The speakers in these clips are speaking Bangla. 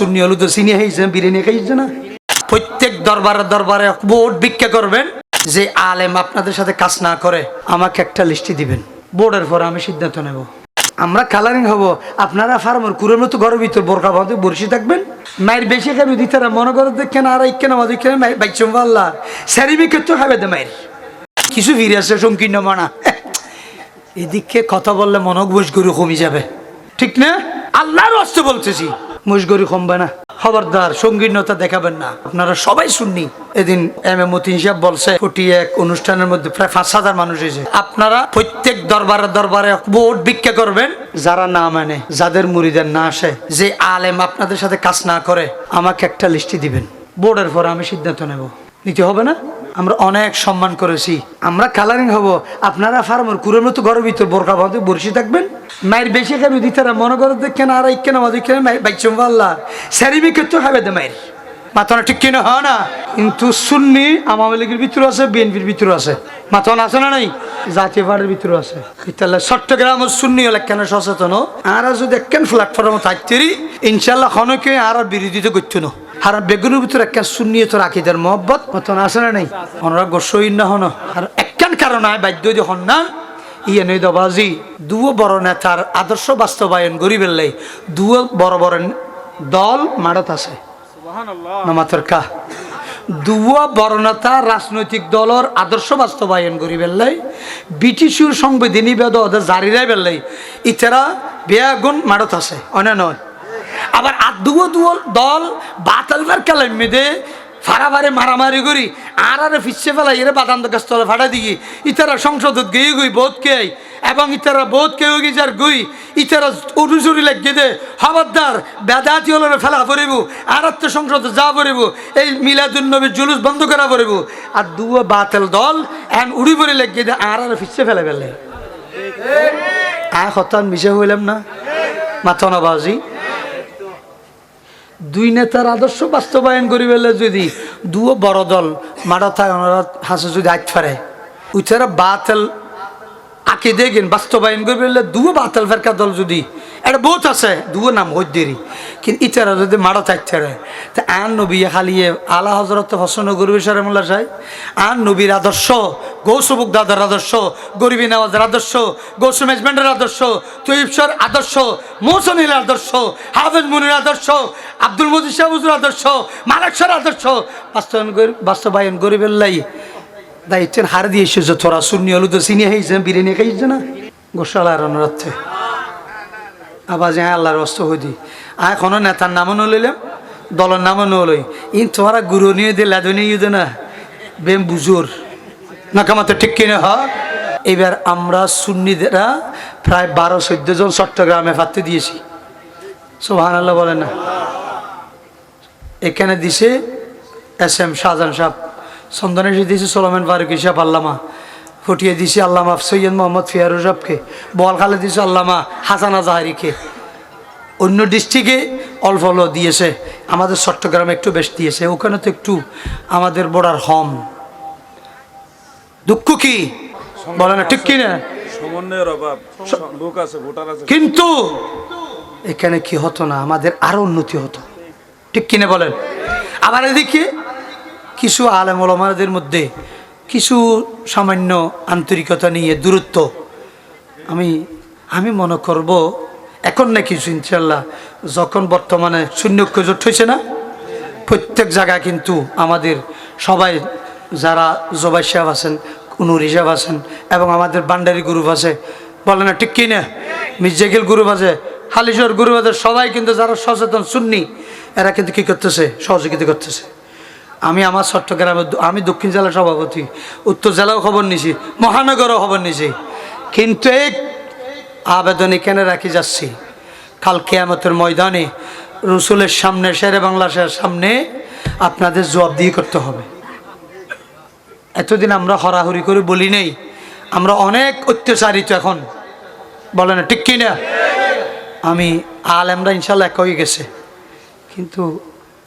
শূন্য হলু তো চিনি খাইছে বিরিয়ানি খাইছে না? প্রত্যেক দরবারে দরবারে বোর্ড ভিক্ষা করবেন যে আলেম আপনাদের সাথে কাজ না করে, আমাকে একটা লিস্টি দিবেন। বোর্ডের পর আমি সিদ্ধান্ত নেব। আমরা কালারিং হব। আপনারা ফার্মার কুরের মতো ঘরের ভিতর বোরকা বাঁধে বসে থাকবেন। মায়ের বেশি খাবি দিতে মনে করে দেখেন আর কেন আমাদের কেন বাইচম আল্লাহ। স্যারিবি ক্ষেত্রে খাবে দে মায়ের? কিছু ফিরে আসছে সংকীর্ণ মানা। এদিকে কথা বললে মনক মুশগরু কমে যাবে। ঠিক না? আল্লাহর অস্তে বলতেছি। মুশগরু কমবে না খবরদার, সঙ্গীর্ণতা দেখাবেন না। আপনারা সবাই শুননি এদিন এম এ মতিন সাহেব বলছে কোটি এক অনুষ্ঠানের মধ্যে প্রায় পাঁচ হাজার মানুষ এসেছে আপনারা প্রত্যেক দরবারে দরবারে ভোট ভিক্ষা করবেন, যারা না মানে যাদের মুড়িদের না আসে। যে আলেম আপনাদের সাথে কাজ না করে, আমাকে একটা লিস্টি দিবেন। বোর্ডের পর আমি সিদ্ধান্ত নেব। নিতে হবে না? আমরা অনেক সম্মান করেছি। আমরা কালারিং হব। আপনারা ফার্মার কুরের মতো ঘরের ভিতর বোরকা বাঁধে বসে থাকবেন। মায়ের বেশি খাবি দিতে মনে করে দেখেন আর কেন আমাদের কেন বাইচম আল্লাহ। স্যারিবি ক্ষেত্রে খাবে দে মায়ের? মাথা ঠিক কিনা হয় না। কিন্তু সুন্নি আওয়ামী লীগের ভিতরে আছে, বিএনপির ভিতরে আছে। মাথা আছে না নাই? জাতীয় পার্টির ভিতরে আছে। তাহলে চট্টগ্রাম সুন্নি হলে কেন সচেতন? আর যদি একখান প্ল্যাটফর্মে থাকতে ইনশাল্লাহ খনকে আর বিরোধিতা করতো না। আর বেগুনের ভিতরে একটা শূন্য তো রাখি তার মহব্বত মতন আছে না নেই? ওনারা গোসইন না হন। আর একখান কারণ বাধ্য যদি হন না। ইয়ে নই দবাজি দুও বড় নেতার আদর্শ বাস্তবায়ন গরিবের লাই দুও বড় বড় দল মারত আছে। নামাতর কা। দুয়া বড় নেতা রাজনৈতিক দলের আদর্শ বাস্তবায়ন গরিবের লাই ব্রিটিশের সংবিধানী বেদ ওদের জারিরাই বেলাই ইতারা বেয়াগুন মারত আছে অনে নয়। আবার আর দুও দুও দল বাতালবার কালাম মেদে ফারাবারে মারামারি করি আর আরে ফিসে ফেলাই, এরে বাদান্ত গাছতলে ফাটা দিগি। ইতারা সংসদত গেয়ে গই, বোধ কে এবং ইতারা বোধ কেউ গি যার গুই, ইতারা উড়ুচুরি লাগিয়ে দে খবরদার বেদাতি হলে ফেলা পড়িব আর তো সংসদে যা পড়িব এই মিলাদুল নবীর জুলুস বন্ধ করা পড়িব আর দুও বাতেল দল, এন উড়ি পড়ি লাগিয়ে দে আর আর ফিসে ফেলে ফেলে। আ হতান মিশে হইলাম না। মাথা বাজি দুই নেতার আদর্শ বাস্তবায়ন করি পেলে যদি দুও বড় দল মারা থাকে ওনারা হাসে যদি আজ ফারে। উইথারা বাতেল আঁকে দেখেন বাস্তবায়ন করি পেলে দুও বাতেল ফেরকা দল যদি, এটা বহুত আছে দুও নাম হদ্দেরি কিন্তু ইতারা যদি মারা থাকতে রে তা আন নবী খালিয়ে আলা হজরত হসন গরিবের সারে মোল্লা সাহেব, আন নবীর আদর্শ গৌসবুক দাদার আদর্শ, গরিবী নেওয়াজের আদর্শ গৌসু ম্যানেজমেন্টের আদর্শ তৈবসর আদর্শ, মৌসুমীর আদর্শ, হাফেজ মুনির আদর্শ, আব্দুল মজিদ শাহুজুর আদর্শ মালাকসর আদর্শ। বাস্তবায়ন বাস্তবায়ন গরিবের লাই দায়িত্বের হার দিয়ে এসেছে তোরা শূন্য হলু তো চিনি খাইছে বিরিয়ানি খাইছে না? গোসালার অনুরাধে আবার যে আল্লাহর অস্ত হইদি আর কোনো নেতার নামও নলইলাম দলের নামও নলই ইন তোরা গুরু নিয়ে দিয়ে লাদনি ইউদে না। বেম বুজুর। না কামাতে ঠিক কিনে হ এবার আমরা সুন্নিদেরা প্রায় বারো, চোদ্দ জন চট্টগ্রামে ফাতে দিয়েছি। সোহান আল্লাহ বলেন না। এখানে দিছে এস এম শাহজাহান সাহেব। চন্দনে দিয়েছে সোলামান ফারুক সাহেব আল্লামা। ফুটিয়ে দিছে আল্লামা সৈয়দ মোহাম্মদ ফিয়ারু সাহেবকে। বলখালে দিছে আল্লামা হাসানা জাহারিকে। অন্য ডিস্ট্রিক্টে অল্প অল্প দিয়েছে। আমাদের চট্টগ্রামে একটু বেশ দিয়েছে। ওখানে তো একটু আমাদের বর্ডার হম। দুঃখ কি? বলে না ঠিক কি না? সমন্বয়ের অভাব লোক আছে ভোটার আছে। কিন্তু এখানে কি হতো না? আমাদের আরও উন্নতি হতো। ঠিক কিনে বলেন? আবার এদিকে কিছু আলেম ওলামাদের মধ্যে কিছু সামান্য আন্তরিকতা নিয়ে দূরত্ব। আমি আমি মনে করব এখন না কিছু ইনশাল্লাহ যখন বর্তমানে শূন্য জোট হয়েছে না প্রত্যেক জায়গায় কিন্তু আমাদের সবাই যারা জবাই সাহেব আছেন, কুনুর হিসাব আছেন এবং আমাদের বান্ডারি গ্রুপ আছে, বলে না, ঠিক কিনা? মির্জাকিল গ্রুপ আছে হালিশর গ্রুপ আছে, সবাই কিন্তু যারা সচেতন শুননি এরা কিন্তু কী করতেছে? সহযোগিতা করতেছে। আমি আমার চট্টগ্রামে আমি দক্ষিণ জেলার সভাপতি, উত্তর জেলাও খবর নিছি, মহানগরও খবর নিছি। কিন্তু এই আবেদন এখানে রাখি যাচ্ছি? কাল কেয়ামতের ময়দানে রসুলের সামনে, শেরে বাংলাদেশের সামনে আপনাদের জবাব দিয়ে করতে হবে। এতদিন আমরা হরাহরি করে বলি নেই। আমরা অনেক অত্যাচারিত এখন। বলে না, ঠিক কিনা? আমি আল আলেমরা ইনশাল্লাহ এক হয়ে গেছে। কিন্তু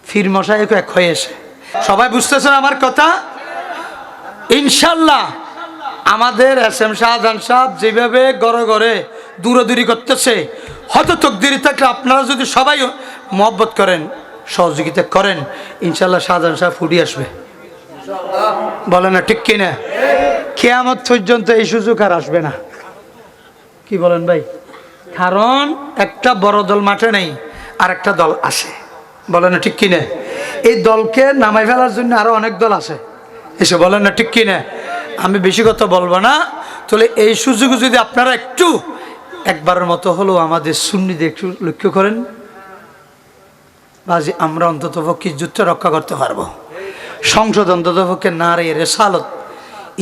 ফির মশাইকে এক হয়ে এসে। সবাই বুঝতেছেন আমার কথা? ইনশাল্লাহ আমাদের এস এম শাহজাহান সাহেব যেভাবে গড়ে গড়ে দূরদূরি করতেছে হয়তো তকদিরি থাকলে আপনারা যদি সবাই মহব্বত করেন, সহযোগিতা করেন, ইনশাল্লাহ শাহজাহান সাহেব ফুটি আসবে। বলে না, ঠিক কিনা? কেয়ামত পর্যন্ত এই সুযোগ আর আসবে না। কি বলেন ভাই? কারণ একটা বড় দল মাঠে নেই, আর একটা দল আসে বলে না, ঠিক কিনা? এই দলকে নামাই ফেলার জন্য আরও অনেক দল আছে। এসে বলেন না, ঠিক কিনা? আমি বেশি কথা বলব না। তাহলে এই সুযোগ যদি আপনারা একটু, একবারের মতো হলেও আমাদের সুন্নিদের একটু লক্ষ্য করেন। বাজি আমরা অন্তত পক্ষে যুদ্ধ রক্ষা করতে পারব। সংসদ অন্তত পক্ষে নারী রেসালত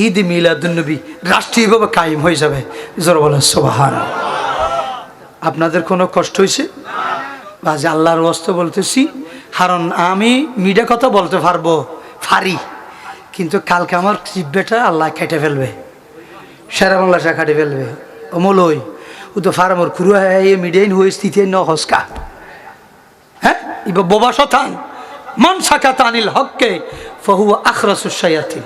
ঈদ মিলাদুন্নবী রাষ্ট্রীয়ভাবে কায়েম হয়ে যাবে। জোর বলে সোবাহান আপনাদের কোনো কষ্ট হয়েছে? বা যে আল্লাহর অস্ত বলতেছি কারণ আমি মিডিয়া কথা বলতে পারব ফারি কিন্তু কালকে আমার জিব্বেটা আল্লাহ কেটে ফেলবে। সেরা বাংলা সে কাটে ফেলবে। অমলই ও তো ফার্মর খুরু হয়ে মিডিয়াইন হয়ে স্থিতি ন হসকা। হ্যাঁ? ইবা বোবা শতান, মান সাকাত আনিল হককে ফহু আখরাসুসাইয়াতি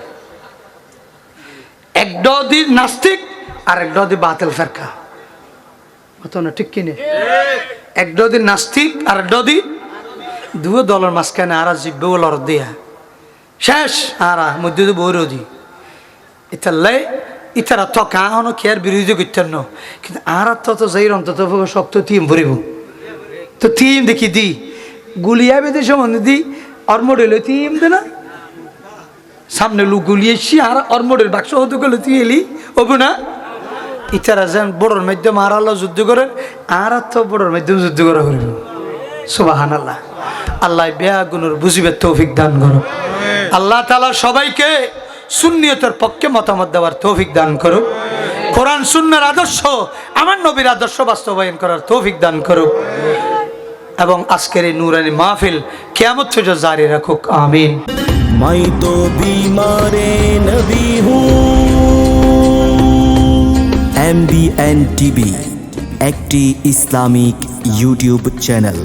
এক ডদি নাস্তিক, আর এক ডদি বাতিল ফেরকা। মতো না, ঠিক কিনে? নাস্তিক, আর দিয়া শেষ বিরোধী করতেন কিন্তু আর তো যাই অন্তত শক্ত টিম ভরিব। তো টিম দেখি দি। গুলিয়া বেঁধে সম্বন্ধে দি, আর মডেল টিম দে না। সামনে লোক গুলিয়েছি আর আর মডেল বাক্স হতে গেলে, তুই এলি? হব না? ইতারা যেন বড়োর মাধ্যমে আর আল্লাহ যুদ্ধ করেন, আর তো বড়োর মাধ্যমে যুদ্ধ করা করিব সুবাহান আল্লাহ আল্লাহ বেয়া গুণর বুঝিবে তৌফিক দান করো আল্লাহ তালা সবাইকে সুন্নিয়তের পক্ষে মতামত দেওয়ার তৌফিক দান করুক। কোরআন, সুন্নার আদর্শ, আমার নবীর আদর্শ বাস্তবায়ন করার তৌফিক দান করুক। এবং আজকের এই নুরানি মাহফিল কেয়ামত জারি রাখুক। আমিন। मैं तो बीमार नबी हूँ एम बी एन टीवी একটি ইসলামিক ইউটিউব চ্যানেল